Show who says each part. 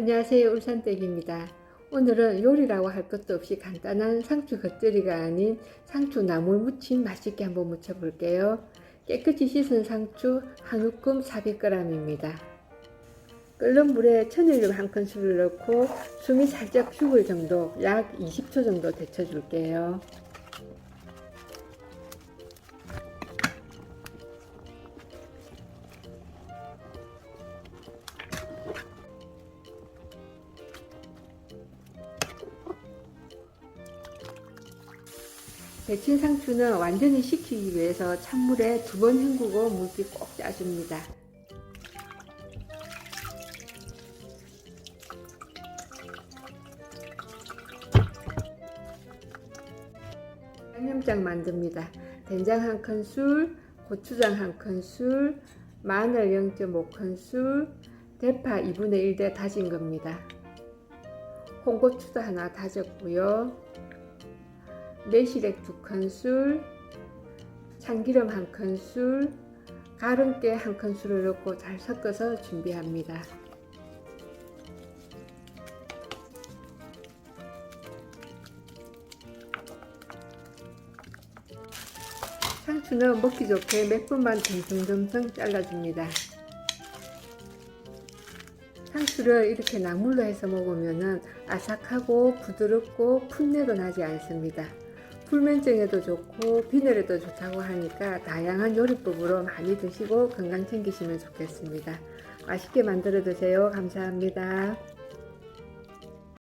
Speaker 1: 안녕하세요 울산댁입니다. 오늘은 요리라고 할 것도 없이 간단한 상추 겉절이가 아닌 상추 나물 무침 맛있게 한번 무쳐 볼게요. 깨끗이 씻은 상추 한 움큼 400g입니다. 끓는 물에 천일염 한 큰술을 넣고 숨이 살짝 죽을 정도 약 20초 정도 데쳐 줄게요. 데친 상추는 완전히 식히기 위해서 찬물에 두 번 헹구고 물기 꼭 짜줍니다. 양념장 만듭니다. 된장 한 큰술, 고추장 한 큰술, 마늘 0.5큰술, 대파 2분의 1대 다진 겁니다. 홍고추도 하나 다졌고요. 매실액 두 큰술, 참기름 한 큰술, 가른깨 한 큰술을 넣고 잘 섞어서 준비합니다. 상추는 먹기 좋게 몇 분만 듬성듬성 잘라줍니다. 상추를 이렇게 나물로 해서 먹으면 아삭하고 부드럽고 풋내도 나지 않습니다. 불면증에도 좋고 비늘에도 좋다고 하니까 다양한 요리법으로 많이 드시고 건강 챙기시면 좋겠습니다. 맛있게 만들어 드세요. 감사합니다.